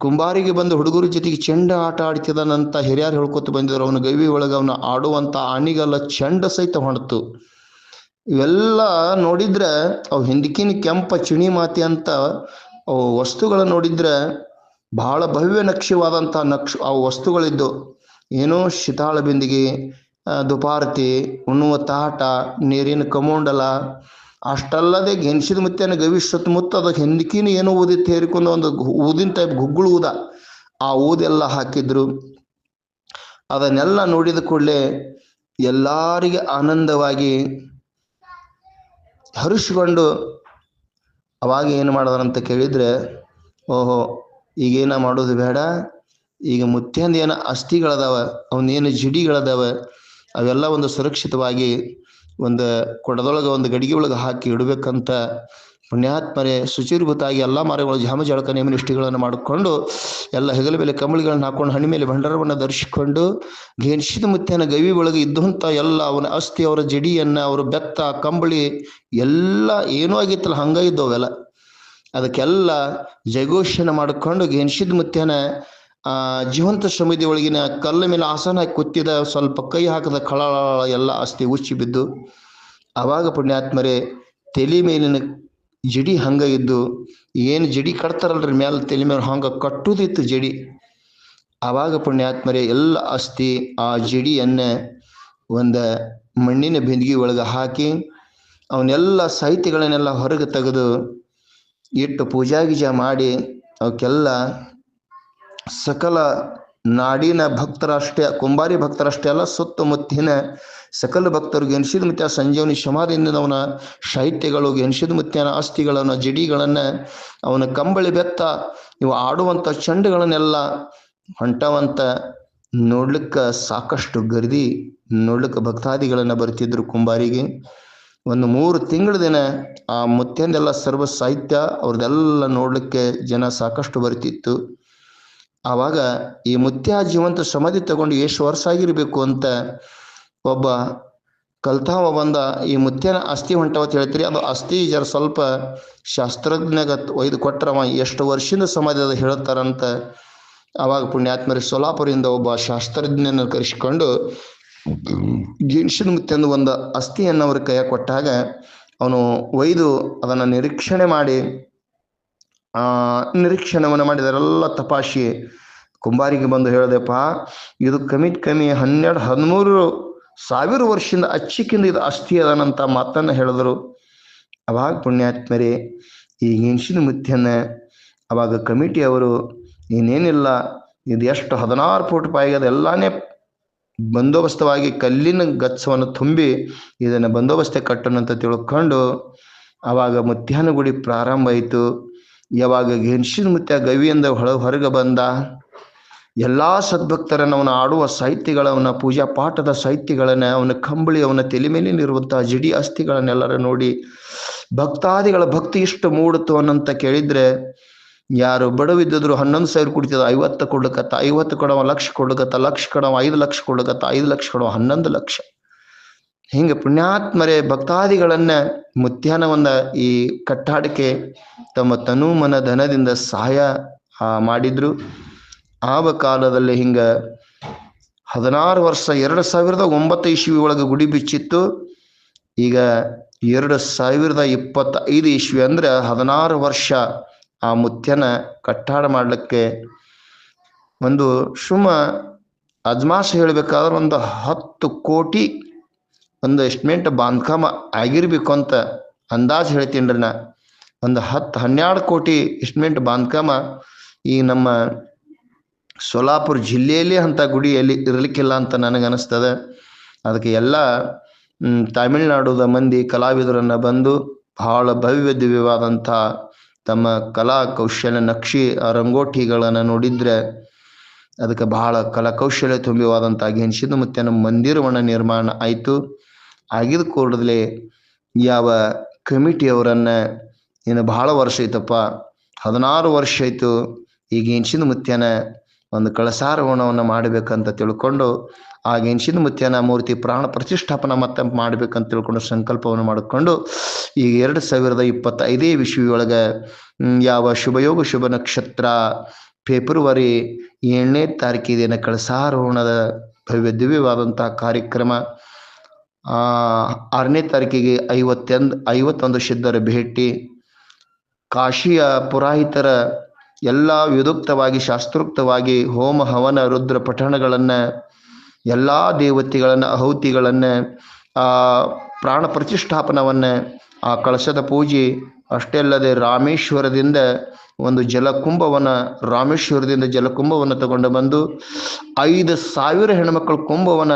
ಕುಂಬಾರಿಗೆ ಬಂದು ಹುಡುಗರ ಜೊತೆಗೆ ಚೆಂಡ ಆಟ ಆಡ್ತಿದ್ದಾನಂತ ಹಿರಿಯರು ಹೇಳ್ಕೊತ ಬಂದಿದ್ರು. ಅವನ ಗವಿ ಒಳಗೆ ಅವನ ಆಡುವಂತ ಆಣಿಗಲ್ಲ ಚೆಂಡ ಸಹಿತ ಹೊಣತು ಇವೆಲ್ಲ ನೋಡಿದ್ರೆ ಅವು ಹಿಂದಕಿನ ಕೆಂಪ ಚಿಣಿ ಮಾತಿ ಅಂತ ಅವು ವಸ್ತುಗಳ ನೋಡಿದ್ರೆ ಬಹಳ ಭವ್ಯ ನಕ್ಷವಾದಂಥ ನಕ್ಷ, ಆ ವಸ್ತುಗಳಿದ್ದು ಏನೋ ಶೀತಾಳ ಬಿಂದಿಗೆ ದುಪಾರತಿ, ಉಣ್ಣುವ ತಾಟ, ನೀರಿನ ಕಮೋಂಡಲ, ಅಷ್ಟಲ್ಲದೆ ಗೆಣಸಿದ ಮುತ್ತೇನ ಗವಿ ಸುತ್ತಮುತ್ತ ಅದ ಹಿಂದಕಿನ ಏನೋ ಊದಿ ತೇರಿಕೊಂಡು ಒಂದು ಊದಿನ ಟೈಪ್ ಗುಗ್ಗುಳು ಊದ, ಆ ಊದೆಲ್ಲ ಹಾಕಿದ್ರು. ಅದನ್ನೆಲ್ಲ ನೋಡಿದ ಕೂಡಲೇ ಎಲ್ಲರಿಗೆ ಆನಂದವಾಗಿ ಹರಿಸ್ಕೊಂಡು ಅವಾಗ ಏನು ಮಾಡಿದಾರಂತ ಕೇಳಿದ್ರೆ, ಓಹೋ ಈಗೇನ ಮಾಡೋದು ಬೇಡ. ಈಗ ಮುತ್ಯಂದ ಏನ ಅಸ್ಥಿಗಳದಾವ ಅವನೇನು ಜಿಡಿಗಳದಾವ, ಅವೆಲ್ಲ ಒಂದು ಸುರಕ್ಷಿತವಾಗಿ ಒಂದು ಕೊಡದೊಳಗೆ ಒಂದು ಗಡಿಗೆ ಒಳಗೆ ಹಾಕಿ ಇಡಬೇಕಂತ ಪುಣ್ಯಾತ್ಮರೇ ಶುಚಿರ್ಭೂತಾಗಿ ಎಲ್ಲ ಮರಗಳು ಜಾಮ ಜಳಕ ನೇಮ ಮಾಡಿಕೊಂಡು ಎಲ್ಲ ಹೆಗಲ ಮೇಲೆ ಕಂಬಳಿಗಳನ್ನು ಹಾಕೊಂಡು ಹಣ್ಣು ಮೇಲೆ ಭಂಡಾರವನ್ನು ಧರಿಸಿಕೊಂಡು ಗೆಣಸಿದ ಮುತ್ಯನ ಗವಿ ಒಳಗೆ ಇದ್ದಂಥ ಎಲ್ಲ ಅವನ ಅಸ್ಥಿ, ಅವರ ಜಡಿಯನ್ನ, ಅವರ ಬೆತ್ತ, ಕಂಬಳಿ ಎಲ್ಲ ಏನೂ ಆಗಿತ್ತಲ್ಲ, ಹಂಗ ಇದ್ದವೆಲ್ಲ ಅದಕ್ಕೆಲ್ಲ ಜಯಘೋಷನ ಮಾಡಿಕೊಂಡು ಗೆಣಸಿದ ಮುತ್ಯನ ಆ, ಜೀವಂತ ಸಮಿತಿ ಒಳಗಿನ ಕಲ್ಲ ಮೇಲೆ ಆಸನ ಕುತ್ತಿದ ಸ್ವಲ್ಪ ಕೈ ಹಾಕದ ಕಳ ಎಲ್ಲ ಅಸ್ತಿ ಉಚ್ಚಿ ಬಿದ್ದು, ಅವಾಗ ಪುಣ್ಯಾತ್ಮರೇ ತಲೆ ಮೇಲಿನ ಜಡಿ ಹಂಗ ಇದ್ದು, ಏನು ಜಡಿ ಕಟ್ತಾರಲ್ರಿ ಮ್ಯಾಲ ತಲೆ ಮೇಲೆ ಹಂಗ ಕಟ್ಟುದಿತ್ತು ಜಡಿ. ಆವಾಗ ಪುಣ್ಯಾತ್ಮರೇ ಎಲ್ಲ ಅಸ್ತಿ ಆ ಜಡಿಯನ್ನ ಒಂದ ಮಣ್ಣಿನ ಬಿಂದಿಗೆ ಒಳಗೆ ಹಾಕಿ, ಅವನ್ನೆಲ್ಲ ಸಾಹಿತ್ಯಗಳನ್ನೆಲ್ಲ ಹೊರಗೆ ತೆಗೆದು ಇಟ್ಟು ಪೂಜಾ ಗೀಜಾ ಮಾಡಿ ಅವಕ್ಕೆಲ್ಲ ಸಕಲ ನಾಡಿನ ಭಕ್ತರಷ್ಟೇ, ಕುಂಬಾರಿ ಭಕ್ತರಷ್ಟೇ ಅಲ್ಲ, ಸುತ್ತಮುತ್ತಿನ ಸಕಲ ಭಕ್ತರಿಗೆ ಎನಿಸಿದ ಮುತ್ಯ, ಸಂಜೀವನಿ ಶಮಾದಿಂದ ಅವನ ಸಾಹಿತ್ಯಗಳು ಎನಿಸಿದ ಮುತ್ಯನ ಆಸ್ತಿಗಳನ್ನ, ಜಡಿಗಳನ್ನ, ಅವನ ಕಂಬಳಿ ಬೆತ್ತ, ಇವು ಆಡುವಂತ ಚಂಡುಗಳನ್ನೆಲ್ಲ ಹೊಂಟವಂತ ನೋಡ್ಲಿಕ್ಕೆ ಸಾಕಷ್ಟು ಗರ್ದಿ ನೋಡ್ಲಿಕ್ಕೆ ಭಕ್ತಾದಿಗಳನ್ನ ಬರ್ತಿದ್ರು ಕುಂಬಾರಿಗೆ. ಒಂದು ಮೂರು ತಿಂಗಳ ದಿನ ಆ ಮುತ್ಯಂದೆಲ್ಲ ಸರ್ವ ಸಾಹಿತ್ಯ ಅವ್ರದ್ದೆಲ್ಲ ನೋಡಲಿಕ್ಕೆ ಜನ ಸಾಕಷ್ಟು ಬರ್ತಿತ್ತು. ಆವಾಗ ಈ ಮುತ್ಯ ಜೀವಂತ ಸಮಾಧಿ ತಗೊಂಡು ಎಷ್ಟು ವರ್ಷ ಆಗಿರ್ಬೇಕು ಅಂತ ಒಬ್ಬ ಕಲ್ತಾವ ಬಂದ ಈ ಮುತ್ಯನ ಅಸ್ಥಿ ಅಂತ ಹೇಳ್ತೀರಿ. ಅದು ಅಸ್ಥಿ ಜರ ಸ್ವಲ್ಪ ಶಾಸ್ತ್ರಜ್ಞಗ ಒಯ್ದು ಕೊಟ್ಟರವ ಎಷ್ಟು ವರ್ಷದಿಂದ ಸಮಾಧಿ ಅದು ಹೇಳ್ತಾರಂತ ಅವಾಗ ಪುಣ್ಯಾತ್ಮರಿ ಸೋಲಾಪುರದಿಂದ ಒಬ್ಬ ಶಾಸ್ತ್ರಜ್ಞನ ಕರೆಸಿಕೊಂಡು ಗಿಣ್ಸಿನ ಮುತ್ಯಂದು ಒಂದು ಅಸ್ಥಿಯನ್ನು ಅವ್ರ ಕೈಯ ಕೊಟ್ಟಾಗ ಅವನು ಒಯ್ದು ಅದನ್ನು ನಿರೀಕ್ಷಣೆ ಮಾಡಿ, ಆ ನಿರೀಕ್ಷಣವನ್ನು ಮಾಡಿದರೆಲ್ಲ ತಪಾಸಿ ಕುಂಬಾರಿಗೆ ಬಂದು ಹೇಳಿದೆಪ್ಪ, ಇದು ಕಮಿಟ್ ಕಮ್ಮಿ ಹನ್ನೆರಡು ಹದಿಮೂರು ಸಾವಿರ ವರ್ಷದಿಂದ ಅಚ್ಚಿಕಿಂದ ಇದು ಅಸ್ಥಿ ಅದನಂತ ಮಾತನ್ನ ಹೇಳಿದ್ರು. ಅವಾಗ ಪುಣ್ಯಾತ್ಮರೇ, ಈ ಗೆಣಸಿನ ಮುತ್ಯನ್ನ ಅವಾಗ ಕಮಿಟಿ ಅವರು ಇನ್ನೇನಿಲ್ಲ ಇದು ಎಷ್ಟು ಹದಿನಾರು ಫೂಟ್ ಪಾಯಿಗೆ ಎಲ್ಲಾನೇ ಬಂದೋಬಸ್ತವಾಗಿ ಕಲ್ಲಿನ ಗಚ್ಚವನ್ನು ತುಂಬಿ ಇದನ್ನು ಬಂದೋಬಸ್ತೆ ಕಟ್ಟನಂತ ತಿಳ್ಕೊಂಡು ಅವಾಗ ಮಧ್ಯಾಹ್ನ ಗುಡಿ ಪ್ರಾರಂಭ ಆಯಿತು. ಯಾವಾಗ ಗೆಣಸಿನ ಮುತ್ಯ ಗವಿಯಿಂದ ಹೊಳ ಹೊರಗೆ ಬಂದ. ಎಲ್ಲಾ ಸದ್ಭಕ್ತರನ್ನ ಅವನ ಆಡುವ ಸಾಹಿತ್ಯಗಳವನ ಪೂಜಾ ಪಾಠದ ಸಾಹಿತ್ಯಗಳನ್ನ, ಅವನ ಕಂಬಳಿ, ಅವನ ತಲೆ ಮೇಲಿರುವಂತಹ ಜಿಡಿ ಅಸ್ಥಿಗಳನ್ನೆಲ್ಲರ ನೋಡಿ ಭಕ್ತಾದಿಗಳ ಭಕ್ತಿ ಇಷ್ಟು ಮೂಡಿತು ಅನ್ನಂತ ಕೇಳಿದ್ರೆ ಯಾರು ಬಡವಿದ್ದರು ಹನ್ನೊಂದು ಸಾವಿರ ಕುಡಿತದ ಐವತ್ತು ಕೊಡ್ಲಕತ್ತ, ಐವತ್ತು ಕೊಡವ ಲಕ್ಷ ಕೊಡ್ಲಿಕ್ಕತ್ತ ಲಕ್ಷ ಕೊಡವ ಐದು ಲಕ್ಷ ಕೊಡ್ಲಕತ್ತ, ಐದು ಲಕ್ಷ ಕೊಡವ ಹನ್ನೊಂದು ಲಕ್ಷ. ಹಿಂಗೆ ಪುಣ್ಯಾತ್ಮರೇ ಭಕ್ತಾದಿಗಳನ್ನ ಮುತ್ಯಾನವನ್ನ ಈ ಕಟ್ಟಾಡಿಕೆ ತಮ್ಮ ತನು ಮನ ಧನದಿಂದ ಸಹಾಯ ಮಾಡಿದ್ರು. ಆವ ಕಾಲದಲ್ಲಿ ಹಿಂಗ ಹದಿನಾರು ವರ್ಷ, ಎರಡು ಸಾವಿರದ ಒಂಬತ್ತು ಇಸ್ವಿ ಒಳಗೆ ಗುಡಿ ಬಿಚ್ಚಿತ್ತು. ಈಗ ಎರಡು ಸಾವಿರದ ಇಪ್ಪತ್ತೈದು ಇಸ್ವಿ ಅಂದ್ರೆ ಹದಿನಾರು ವರ್ಷ ಆ ಮುತ್ಯನ ಕಟ್ಟಾಡ ಮಾಡ್ಲಿಕ್ಕೆ ಒಂದು ಸುಮ ಅಜ್ಮಾಸ್ ಹೇಳ್ಬೇಕಾದ್ರೆ ಒಂದು ಹತ್ತು ಕೋಟಿ ಒಂದು ಎಸ್ಟಿಮೇಟ್ ಬಾಂಧಕಾಮ ಆಗಿರ್ಬೇಕು ಅಂತ ಅಂದಾಜು ಹೇಳ್ತೀನಿ ನಾ. ಒಂದು ಹತ್ತು ಹನ್ನೆರಡು ಕೋಟಿ ಎಸ್ಟಿಮೇಟ್ ಬಾಂಧಕಾಮ ಈ ನಮ್ಮ ಸೋಲಾಪುರ ಜಿಲ್ಲೆಯಲ್ಲಿ ಅಂತ ಗುಡಿ ಎಲ್ಲಿ ಇರಲಿಕ್ಕಿಲ್ಲ ಅಂತ ನನಗನ್ನಿಸ್ತದ ಅದಕ್ಕೆ ಎಲ್ಲ ತಮಿಳ್ನಾಡುದ ಮಂದಿ ಕಲಾವಿದರನ್ನ ಬಂದು ಬಹಳ ಭವ್ಯ ದಿವ್ಯವಾದಂಥ ತಮ್ಮ ಕಲಾ ಕೌಶಲ್ಯ ನಕ್ಷಿ ರಂಗೋಟಿಗಳನ್ನು ನೋಡಿದ್ರೆ ಅದಕ್ಕೆ ಬಹಳ ಕಲಾಕೌಶಲ್ಯ ತುಂಬಿವಾದಂಥ ಗೆಣಸಿದ ಮತ್ತೆ ನಮ್ಮ ಮಂದಿರವನ್ನ ನಿರ್ಮಾಣ ಆಯಿತು. ಆಗಿದ ಕೂಡಲೇ ಯಾವ ಕಮಿಟಿಯವರನ್ನು ಇನ್ನು ಬಹಳ ವರ್ಷ ಐತಪ್ಪ. ಹದಿನಾರು ವರ್ಷ ಆಯಿತು. ಈಗ ಹೆಂಚಿನ ಮುತ್ಯನ ಒಂದು ಕಳಸಾರೋಹಣವನ್ನು ಮಾಡಬೇಕಂತ ತಿಳ್ಕೊಂಡು ಆ ಗೆಣಸಿನ ಮುತ್ಯನ ಮೂರ್ತಿ ಪ್ರಾಣ ಪ್ರತಿಷ್ಠಾಪನ ಮತ್ತೆ ಮಾಡ್ಬೇಕಂತ ತಿಳ್ಕೊಂಡು ಸಂಕಲ್ಪವನ್ನು ಮಾಡಿಕೊಂಡು ಈಗ ಎರಡು ಸಾವಿರದ ಇಪ್ಪತ್ತೈದೇ ವಿಶ್ವಿಯೊಳಗೆ ಯಾವ ಶುಭಯೋಗ ಶುಭ ನಕ್ಷತ್ರ ಫೆಬ್ರವರಿ ಏಳನೇ ತಾರೀಕಿನ ಕಳಸಾರೋಹಣದ ಭವ್ಯ ದಿವ್ಯವಾದಂತಹ ಕಾರ್ಯಕ್ರಮ ಆರನೇ ತಾರೀಕಿಗೆ ಐವತ್ತೊಂದು ಐವತ್ತೊಂದು ಸಿದ್ಧರ ಭೇಟಿ, ಕಾಶಿಯ ಪುರಾಹಿತರ ಎಲ್ಲ ವಿದುಕ್ತವಾಗಿ, ಶಾಸ್ತ್ರೋಕ್ತವಾಗಿ ಹೋಮ, ಹವನ, ರುದ್ರ ಪಠಣಗಳನ್ನು, ಎಲ್ಲ ದೇವತೆಗಳನ್ನ ಅಹುತಿಗಳನ್ನ ಆ ಪ್ರಾಣ ಪ್ರತಿಷ್ಠಾಪನವನ್ನ, ಆ ಕಳಶದ ಪೂಜೆ ಅಷ್ಟೇ ಅಲ್ಲದೆ ರಾಮೇಶ್ವರದಿಂದ ಒಂದು ಜಲಕುಂಭವನ್ನ, ರಾಮೇಶ್ವರದಿಂದ ಜಲಕುಂಭವನ್ನು ತಗೊಂಡು ಬಂದು, ಐದು ಸಾವಿರ ಹೆಣ್ಮಕ್ಳ ಕುಂಭವನ್ನ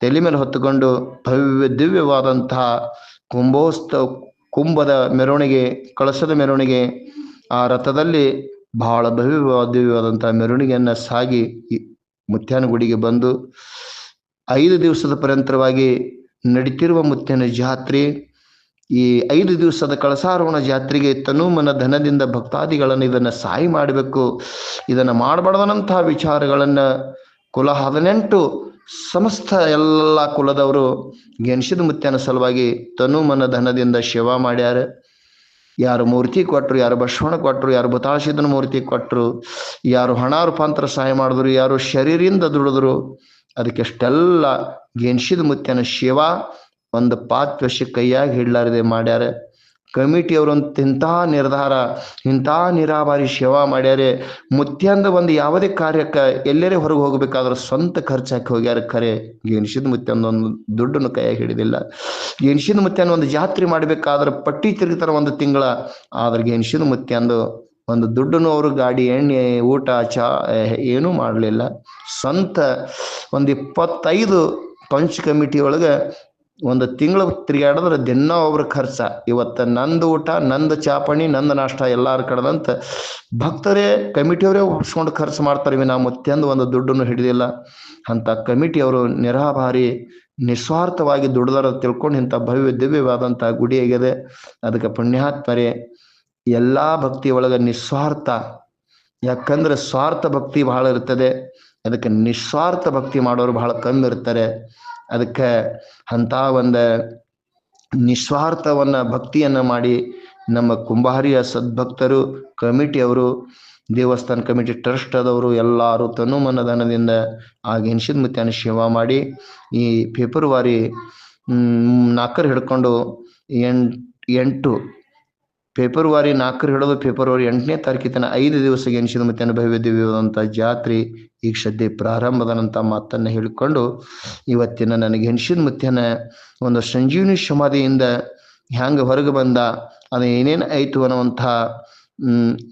ತಲೆ ಮೇಲೆ ಹೊತ್ತುಕೊಂಡು ಭವ್ಯ ದಿವ್ಯವಾದಂತಹ ಕುಂಭೋತ್ಸವ ಕುಂಭದ ಮೆರವಣಿಗೆ, ಕಳಶದ ಮೆರವಣಿಗೆ ಆ ರಥದಲ್ಲಿ ಬಹಳ ಭವ್ಯವಾದಂಥ ಮೆರವಣಿಗೆಯನ್ನು ಸಾಗಿ ಮುತ್ಯಾನ ಗುಡಿಗೆ ಬಂದು ಐದು ದಿವಸದ ಪರ್ಯಂತರವಾಗಿ ನಡೀತಿರುವ ಮುತ್ಯನ ಜಾತ್ರೆ, ಈ ಐದು ದಿವಸದ ಕಳಸಾರೋಹಣ ಜಾತ್ರೆಗೆ ತನು ಮನ ಧನದಿಂದ ಭಕ್ತಾದಿಗಳನ್ನು ಇದನ್ನು ಸಾಯಿ ಮಾಡಬೇಕು. ಇದನ್ನು ಮಾಡಬಾರ್ದನಂತಹ ವಿಚಾರಗಳನ್ನು ಕುಲ ಹದಿನೆಂಟು ಸಮಸ್ತ ಎಲ್ಲ ಕುಲದವರು ಗೆಣಸಿದ ಮುತ್ಯನ ಸಲುವಾಗಿ ತನು ಮನ ಧನದಿಂದ ಸೇವಾ ಮಾಡ್ಯಾರ. ಯಾರು ಮೂರ್ತಿ ಕೊಟ್ಟರು ಯಾರು ಬಸವಣ್ಣ ಕೊಟ್ಟರು ಯಾರು ಬತಾಶಿದನ ಮೂರ್ತಿ ಕೊಟ್ಟರು ಯಾರು ಹಣ ರೂಪಾಂತರ ಸಹಾಯ ಮಾಡಿದ್ರು, ಯಾರು ಶರೀರಿಂದ ದುಡಿದ್ರು, ಅದಕ್ಕೆಷ್ಟೆಲ್ಲ ಗೆಣಸಿದ ಮುತ್ಯನ ಶಿವ ಒಂದು ಪಾತ್ವಶಿ ಕೈಯಾಗಿ ಹಿಡ್ಲಾರದೆ ಮಾಡ್ಯಾರ. ಕಮಿಟಿಯವರಂತ ಇಂಥ ನಿರ್ಧಾರ, ಇಂಥ ನೀರಾವರಿ ಸೇವಾ ಮಾಡ್ಯಾರೆ. ಮುತ್ಯಂದ ಒಂದು ಯಾವುದೇ ಕಾರ್ಯಕ್ಕೆ ಎಲ್ಲೆರೆ ಹೊರಗೆ ಹೋಗ್ಬೇಕಾದ್ರೆ ಸ್ವಂತ ಖರ್ಚಾಕಿ ಹೋಗ್ಯಾರ ಖರೆ. ಗೆಣಸಿದ ಮುತ್ಯಂದ ಒಂದು ದುಡ್ಡನ್ನು ಕೈಯಾಗಿ ಹಿಡಿದಿಲ್ಲ. ಗೆಣಸಿದ ಮುತ್ಯನ ಒಂದು ಜಾತ್ರೆ ಮಾಡ್ಬೇಕಾದ್ರೆ ಪಟ್ಟಿ ತಿರುಗಿತಾರ ಒಂದು ತಿಂಗಳ. ಆದ್ರೆ ಗೆಣಸಿದ ಮುತ್ಯಂದು ಒಂದು ದುಡ್ಡನ್ನು ಅವರು ಗಾಡಿ, ಎಣ್ಣೆ, ಊಟ, ಚಾ, ಏನೂ ಮಾಡಲಿಲ್ಲ. ಸ್ವಂತ ಒಂದು ಇಪ್ಪತ್ತೈದು ಪಂಚ್ ಕಮಿಟಿ ಒಳಗೆ ಒಂದು ತಿಂಗಳು ತಿರುಗಾಡಿದ್ರೆ ದಿನ ಒಬ್ರ ಖರ್ಚ. ಇವತ್ತು ನಂದು ಊಟ, ನಂದು ಚಾಪಣಿ, ನಂದು ನಾಷ್ಟ ಎಲ್ಲಾರು ಕಡೆದಂತ ಭಕ್ತರೇ, ಕಮಿಟಿಯವರೇ ಉಡ್ಸ್ಕೊಂಡು ಖರ್ಚು ಮಾಡ್ತಾರೆ. ನಾವು ಮತ್ತೊಂದು ಒಂದು ದುಡ್ಡನ್ನು ಹಿಡಿದಿಲ್ಲ. ಅಂತ ಕಮಿಟಿಯವರು ನಿರಾಭಾರಿ ನಿಸ್ವಾರ್ಥವಾಗಿ ದುಡ್ದಾರ ತಿಳ್ಕೊಂಡು ಇಂಥ ಭವ್ಯ ದಿವ್ಯವಾದಂಥ ಗುಡಿ ಆಗಿದೆ ಅದಕ್ಕೆ ಪುಣ್ಯಾತ್ಮರೇ, ಎಲ್ಲ ಭಕ್ತಿ ಒಳಗೆ ನಿಸ್ವಾರ್ಥ. ಯಾಕಂದ್ರೆ ಸ್ವಾರ್ಥ ಭಕ್ತಿ ಬಹಳ ಇರ್ತದೆ. ಅದಕ್ಕೆ ನಿಸ್ವಾರ್ಥ ಭಕ್ತಿ ಮಾಡೋರು ಬಹಳ ಕಮ್ಮಿ ಇರ್ತಾರೆ. ಅದಕ್ಕೆ ಅಂಥ ಒಂದು ನಿಸ್ವಾರ್ಥವನ್ನ ಭಕ್ತಿಯನ್ನ ಮಾಡಿ ನಮ್ಮ ಕುಂಬಾರಿಯ ಸದ್ಭಕ್ತರು ಕಮಿಟಿಯವರು ದೇವಸ್ಥಾನ ಕಮಿಟಿ ಟ್ರಸ್ಟ್ ಆದವರು ಎಲ್ಲರೂ ತನು ಮನದಾನದಿಂದ ಆ ಗೆಣಸಿದ ಮುತ್ಯಾನ ಸೇವಾ ಮಾಡಿ ಈ ಫೆಬ್ರವರಿ ನಾಲ್ಕರು ಹಿಡ್ಕೊಂಡು ಎಂಟ್, ಎಂಟು ಫೆಬ್ರವರಿ ನಾಲ್ಕರ ಹೇಳೋದು ಫೆಬ್ರವರಿ ಎಂಟನೇ ತಾರೀಕಿನ ಐದು ದಿವಸ ಎನಿಸಿದ ಮತ್ತೆ ದಿವ್ಯವಾದಂಥ ಜಾತ್ರೆ ಈಗ ಸದ್ಯ ಪ್ರಾರಂಭದನಂತ ಮಾತನ್ನು ಹೇಳಿಕೊಂಡು ಇವತ್ತಿನ ನನಗೆ ಎನಿಸಿದ ಮುತ್ಯನ ಒಂದು ಸಂಜೀವನಿ ಸಮಾಧಿಯಿಂದ ಹ್ಯಾಂಗ ಹೊರಗೆ ಬಂದ ಅದು ಏನೇನು ಆಯಿತು ಅನ್ನುವಂಥ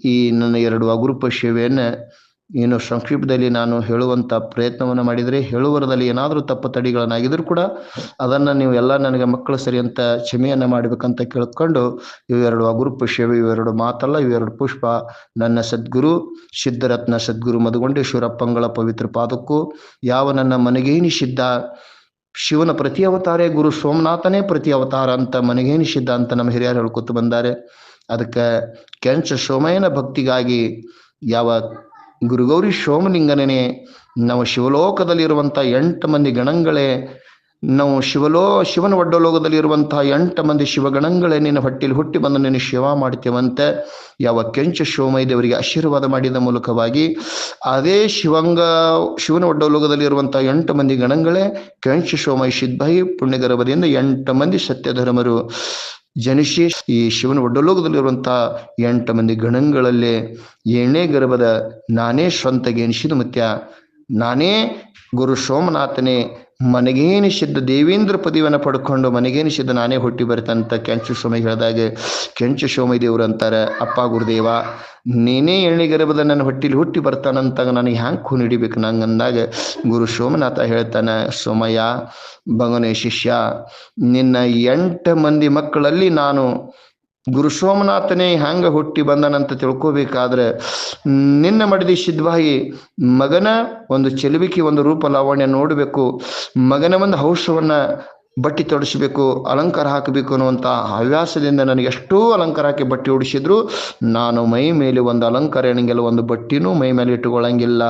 ಈ ನನ್ನ ಎರಡು ಅಗುರುಪ ಸೇವೆಯನ್ನು ಏನು ಸಂಕ್ಷಿಪ್ತದಲ್ಲಿ ನಾನು ಹೇಳುವಂಥ ಪ್ರಯತ್ನವನ್ನು ಮಾಡಿದರೆ ಹೇಳುವರದಲ್ಲಿ ಏನಾದರೂ ತಪ್ಪು ತಡಿಗಳನ್ನಾಗಿದ್ರು ಕೂಡ ಅದನ್ನು ನೀವು ಎಲ್ಲ ನನಗೆ ಮಕ್ಕಳು ಸರಿ ಅಂತ ಕ್ಷಮೆಯನ್ನು ಮಾಡಬೇಕಂತ ಕೇಳ್ಕೊಂಡು ಇವೆರಡು ಅಗುರು ಪುಷ್ಯವು ಇವೆರಡು ಮಾತಲ್ಲ, ಇವೆರಡು ಪುಷ್ಪ. ನನ್ನ ಸದ್ಗುರು, ಸಿದ್ಧರತ್ನ ಸದ್ಗುರು ಮಧುಗೊಂಡೇಶ್ವರಪ್ಪಂಗಳ ಪವಿತ್ರ ಪಾದಕ್ಕೂ ಯಾವ ನನ್ನ ಮನೆಗೇನಿಸಿದ್ದ ಶಿವನ ಪ್ರತಿ ಅವತಾರೇ ಗುರು ಸೋಮನಾಥನೇ ಪ್ರತಿ ಅವತಾರ ಅಂತ ಮನೆಗೇನಿಸಿದ್ದ ಅಂತ ನಮ್ಮ ಹಿರಿಯರು ಹೇಳ್ಕೊತ ಬಂದಾರೆ. ಅದಕ್ಕೆ ಕೆಂಚ ಶೋಮಯನ ಭಕ್ತಿಗಾಗಿ ಯಾವ ಗುರುಗೌರಿ ಸೋಮಲಿಂಗನೇ ನಾವು ಶಿವಲೋಕದಲ್ಲಿರುವಂಥ ಎಂಟು ಮಂದಿ ಗಣಗಳೇ, ನಾವು ಶಿವಲೋ, ಶಿವನ ಒಡ್ಡಲೋಕದಲ್ಲಿ ಇರುವಂತಹ ಎಂಟು ಮಂದಿ ಶಿವಗಣಗಳೇ, ನಿನ್ನ ಹೊಟ್ಟಿಲಿ ಹುಟ್ಟಿ ಬಂದು ನಿನ್ನ ಶಿವ ಮಾಡ್ತೇವಂತೆ. ಯಾವ ಕೆಂಚ ಶಿವಮಯ ದೇವರಿಗೆ ಆಶೀರ್ವಾದ ಮಾಡಿದ ಮೂಲಕವಾಗಿ ಅದೇ ಶಿವಂಗ, ಶಿವನ ಒಡ್ಡಲೋಕದಲ್ಲಿ ಇರುವಂತಹ ಎಂಟು ಮಂದಿ ಗಣಗಳೇ, ಕೆಂಚ ಶಿವಮಯ ಸಿದ್ಧೈ ಪುಣ್ಯಗರ್ಭದಿಂದ ಎಂಟು ಮಂದಿ ಸತ್ಯಧರ್ಮರು ಜನಿಸಿ ಈ ಶಿವನ ಒಡ್ಡಲೋಕದಲ್ಲಿರುವಂತಹ ಎಂಟು ಮಂದಿ ಗಣಗಳಲ್ಲಿ ಏಣೇ ಗರ್ಭದ ನಾನೇ ಸ್ವಂತ ಎನಿಸಿದ ಮುತ್ಯ ನಾನೇ ಗುರು ಸೋಮನಾಥನೇ ಮನೆಗೇನಿಸಿದ್ದ ದೇವೇಂದ್ರ ಪದವಿಯನ್ನು ಪಡ್ಕೊಂಡು ಮನೆಗೇನಿಸಿದ್ದ ನಾನೇ ಹುಟ್ಟಿ ಬರ್ತಂತ ಕೆಂಚು ಸೋಮಿ ಹೇಳಿದಾಗ ಕೆಂಚು ಸೋಮಿ ದೇವರು ಅಂತಾರೆ, ಅಪ್ಪ ಗುರುದೇವ, ನೀನೇ ಎಣ್ಣೆ ಗರ್ಭದ ನನ್ನ ಹೊಟ್ಟಿಲಿ ಹುಟ್ಟಿ ಬರ್ತಾನಂತಾಗ ನನಗೆ ಹ್ಯಾಂಗೆ ಖೂನ್ ಹಿಡಿಬೇಕು? ನಂಗೆ ಅಂದಾಗ ಗುರು ಸೋಮನಾಥ ಹೇಳ್ತಾನೆ, ಸೋಮಯ್ಯ ಭಗವನೇ ಶಿಷ್ಯ, ನಿನ್ನ ಎಂಟು ಮಂದಿ ಮಕ್ಕಳಲ್ಲಿ ನಾನು ಗುರು ಸೋಮನಾಥನೇ ಹ್ಯಾಂಗ ಹುಟ್ಟಿ ಬಂದನಂತ ತಿಳ್ಕೋಬೇಕಾದ್ರೆ, ನಿನ್ನ ಮಡದಿ ಸಿದ್ಧವಾಗಿ ಮಗನ ಒಂದು ಚೆಲುವಿಕೆ, ಒಂದು ರೂಪ ಲಾವಣ್ಯ ನೋಡಬೇಕು. ಮಗನ ಒಂದು ಹೌಷವನ್ನ ಬಟ್ಟೆ ತೊಡಿಸ್ಬೇಕು, ಅಲಂಕಾರ ಹಾಕಬೇಕು ಅನ್ನುವಂಥ ಹವ್ಯಾಸದಿಂದ ನನಗೆ ಎಷ್ಟೋ ಅಲಂಕಾರ ಹಾಕಿ ಬಟ್ಟೆ ಉಡಿಸಿದ್ರು. ನಾನು ಮೈ ಮೇಲೆ ಒಂದು ಅಲಂಕಾರ ಏನಂಗಿಲ್ಲ ಒಂದು ಬಟ್ಟಿನೂ ಮೈ ಮೇಲೆ ಇಟ್ಟುಕೊಳ್ಳಂಗಿಲ್ಲ.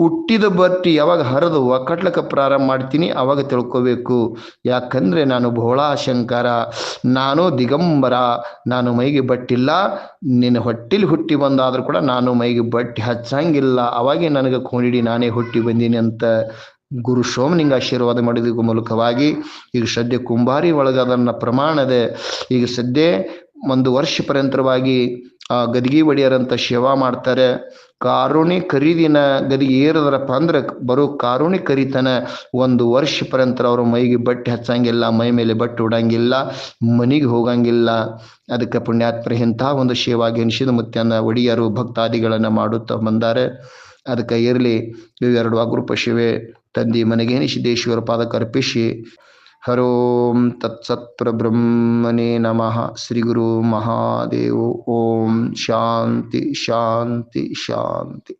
ಹುಟ್ಟಿದ ಬಟ್ಟೆ ಯಾವಾಗ ಹರಿದು ಒಕ್ಕಟ್ಲಕ್ಕೆ ಪ್ರಾರಂಭ ಮಾಡ್ತೀನಿ ಅವಾಗ ತಿಳ್ಕೋಬೇಕು. ಯಾಕಂದ್ರೆ ನಾನು ಭೋಳಾಶಂಕರ ನಾನು ದಿಗಂಬರ, ನಾನು ಮೈಗೆ ಬಟ್ಟಿಲ್ಲ. ನಿನ್ನ ಹೊಟ್ಟಿಲಿ ಹುಟ್ಟಿ ಬಂದಾದರೂ ಕೂಡ ನಾನು ಮೈಗೆ ಬಟ್ಟೆ ಹಚ್ಚಂಗಿಲ್ಲ. ಅವಾಗೆ ನನಗೆ ಕೋಣಿಡಿ, ನಾನೇ ಹುಟ್ಟಿ ಬಂದೀನಿ ಅಂತ. ಗುರು ಸೋಮನಿಂಗ ಆಶೀರ್ವಾದ ಮಾಡಿದ ಮೂಲಕವಾಗಿ ಈಗ ಸದ್ಯ ಕುಂಬಾರಿ ಒಳಗೆ ಅದನ್ನ ಪ್ರಮಾಣದ ಈಗ ಸದ್ಯ ಒಂದು ವರ್ಷ ಪರ್ಯಂತರವಾಗಿ ಆ ಗದಿಗೆ ಒಡೆಯರಂತ ಸೇವಾ ಮಾಡ್ತಾರೆ. ಕಾರುಣಿ ಖರೀದಿನ ಗದಿಗೆ ಏರದ್ರಪ್ಪ ಅಂದ್ರೆ ಬರೋ ಕಾರುಣಿ ಕರಿತನ ಒಂದು ವರ್ಷ ಪರ್ಯಂತರ ಅವರು ಮೈಗೆ ಬಟ್ಟೆ ಹಚ್ಚಂಗಿಲ್ಲ, ಮೈ ಮೇಲೆ ಬಟ್ಟೆ ಉಡಂಗಿಲ್ಲ, ಮನೆಗೆ ಹೋಗಂಗಿಲ್ಲ. ಅದಕ್ಕೆ ಪುಣ್ಯಾತ್ಮರ ಇಂತಹ ಒಂದು ಸೇವಾ ಗೆಣಿಸಿದ ಮುತ್ಯನ ಒಡಿಯರು ಭಕ್ತಾದಿಗಳನ್ನ ಮಾಡುತ್ತಾ ಬಂದಾರೆ. ಅದಕ್ಕೆ ಇರಲಿ ಇವೆರಡು ಅಗ್ರೂಪ ಶಿವೆ. ತಂದಿ ಮನೆಗೇನಿ ಸಿದ್ದೇಶ್ವರ ಪಾದಕ್ಕೆ ಅರ್ಪಿಸಿ ಹರೋಂ ತತ್ಸತ್ಪ್ರಬ್ರಹ್ಮನೇ ನಮಃ ಶ್ರೀ ಗುರು ಮಹಾದೇವ ಓಂ ಶಾಂತಿ ಶಾಂತಿ ಶಾಂತಿ